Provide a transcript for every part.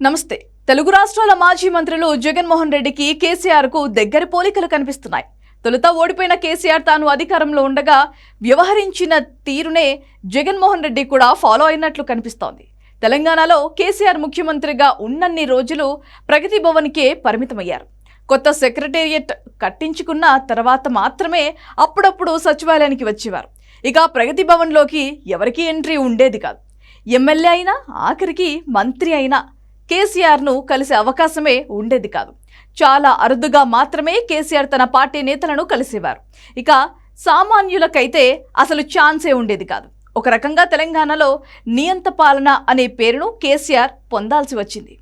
నమస్తే. తెలుగు రాష్ట్రాల మాజీ మంత్రులు జగన్మోహన్ రెడ్డికి కేసీఆర్కు దగ్గరి పోలికలు కనిపిస్తున్నాయి. తొలుత ఓడిపోయిన కేసీఆర్ తాను అధికారంలో ఉండగా వ్యవహరించిన తీరునే జగన్మోహన్ రెడ్డి కూడా ఫాలో అయినట్లు కనిపిస్తోంది. తెలంగాణలో కేసీఆర్ ముఖ్యమంత్రిగా ఉన్నన్ని రోజులు ప్రగతి భవన్కే పరిమితమయ్యారు. కొత్త సెక్రటేరియట్ కట్టించుకున్న తర్వాత మాత్రమే అప్పుడప్పుడు సచివాలయానికి వచ్చేవారు. ఇక ప్రగతి భవన్లోకి ఎవరికీ ఎంట్రీ ఉండేది కాదు. ఎమ్మెల్యే అయినా ఆఖరికి మంత్రి అయినా కేసీఆర్ను కలిసే అవకాశమే ఉండేది కాదు. చాలా అరుదుగా మాత్రమే కేసీఆర్ తన పార్టీ నేతలను కలిసేవారు. ఇక సామాన్యులకైతే అసలు ఛాన్సే ఉండేది కాదు. ఒక రకంగా తెలంగాణలో నియంత పాలన అనే పేరును కేసీఆర్ పొందాల్సి వచ్చింది.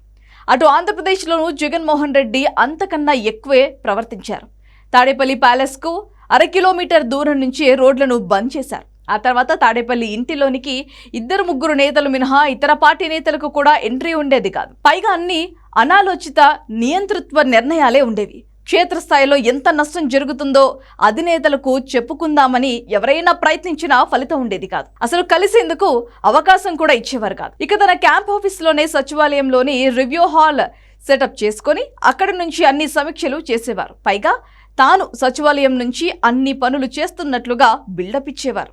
అటు ఆంధ్రప్రదేశ్లోనూ జగన్మోహన్ రెడ్డి అంతకన్నా ఎక్కువే ప్రవర్తించారు. తాడేపల్లి ప్యాలెస్కు అర కిలోమీటర్ దూరం నుంచే రోడ్లను బంద్ చేశారు. ఆ తర్వాత తాడేపల్లి ఇంటిలోనికి ఇద్దరు ముగ్గురు నేతలు మినహా ఇతర పార్టీ నేతలకు కూడా ఎంట్రీ ఉండేది కాదు. పైగా అన్ని అనాలోచిత నియంతృత్వ నిర్ణయాలే ఉండేవి. క్షేత్రస్థాయిలో ఎంత నష్టం జరుగుతుందో అధినేతలకు చెప్పుకుందామని ఎవరైనా ప్రయత్నించినా ఫలితం ఉండేది కాదు. అసలు కలిసేందుకు అవకాశం కూడా ఇచ్చేవారు కాదు. ఇక తన క్యాంప్ ఆఫీస్లోనే సచివాలయంలోని రివ్యూ హాల్ సెటప్ చేసుకొని అక్కడి నుంచి అన్ని సమీక్షలు చేసేవారు. పైగా తాను సచివాలయం నుంచి అన్ని పనులు చేస్తున్నట్లుగా బిల్డప్ ఇచ్చేవారు.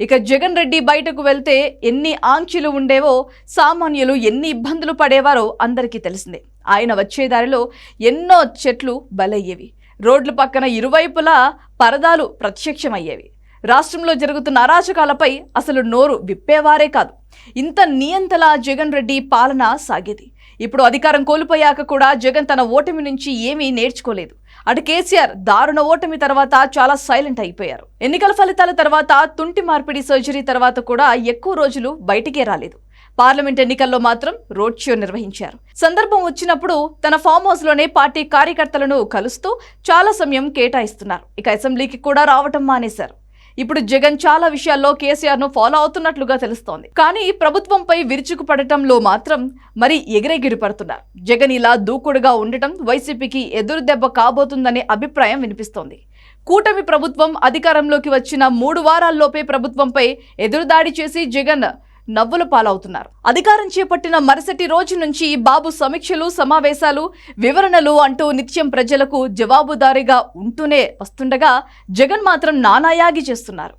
ఇక జగన్ రెడ్డి బయటకు వెళ్తే ఎన్ని ఆంక్షలు ఉండేవో సామాన్యులు ఎన్ని ఇబ్బందులు పడేవారో అందరికీ తెలిసిందే. ఆయన వచ్చే దారిలో ఎన్నో చెట్లు బలయ్యేవి. రోడ్ల పక్కన ఇరువైపులా పరదాలు ప్రత్యక్షమయ్యేవి. రాష్ట్రంలో జరుగుతున్న అరాచకాలపై అసలు నోరు విప్పేవారే కాదు. ఇంత నియంతలా జగన్ రెడ్డి పాలన సాగేది. ఇప్పుడు అధికారం కోల్పోయాక కూడా జగన్ తన ఓటమి నుంచి ఏమీ నేర్చుకోలేదు. అటు కేసీఆర్ దారుణ ఓటమి తర్వాత చాలా సైలెంట్ అయిపోయారు. ఎన్నికల ఫలితాల తర్వాత తుంటి మార్పిడి సర్జరీ తర్వాత కూడా ఎక్కువ రోజులు బయటికే రాలేదు. పార్లమెంట్ ఎన్నికల్లో మాత్రం రోడ్ షో నిర్వహించారు. సందర్భం వచ్చినప్పుడు తన ఫామ్ హౌస్లోనే పార్టీ కార్యకర్తలను కలుస్తూ చాలా సమయం కేటాయిస్తున్నారు. ఇక అసెంబ్లీకి కూడా రావటం మానేశారు. ఇప్పుడు జగన్ చాలా విషయాల్లో కేసీఆర్ను ఫాలో అవుతున్నట్లుగా తెలుస్తోంది. కానీ ప్రభుత్వంపై విరుచుకుపడటంలో మాత్రం మరి ఎగిరెగిరి పడుతున్నారు జగన్ ఇలా దూకుడుగా ఉండటం వైసీపీకి ఎదురు దెబ్బ కాబోతుందనే అభిప్రాయం వినిపిస్తోంది. కూటమి ప్రభుత్వం అధికారంలోకి వచ్చిన మూడు వారాల్లోపే ప్రభుత్వంపై ఎదురుదాడి చేసి జగన్ నవ్వుల పాలవుతున్నారు. అధికారం చేపట్టిన మరుసటి రోజు నుంచి బాబు సమీక్షలు సమావేశాలు వివరణలు అంటూ నిత్యం ప్రజలకు జవాబుదారీగా ఉంటూనే వస్తుండగా జగన్ మాత్రం నానాయాగి చేస్తున్నారు.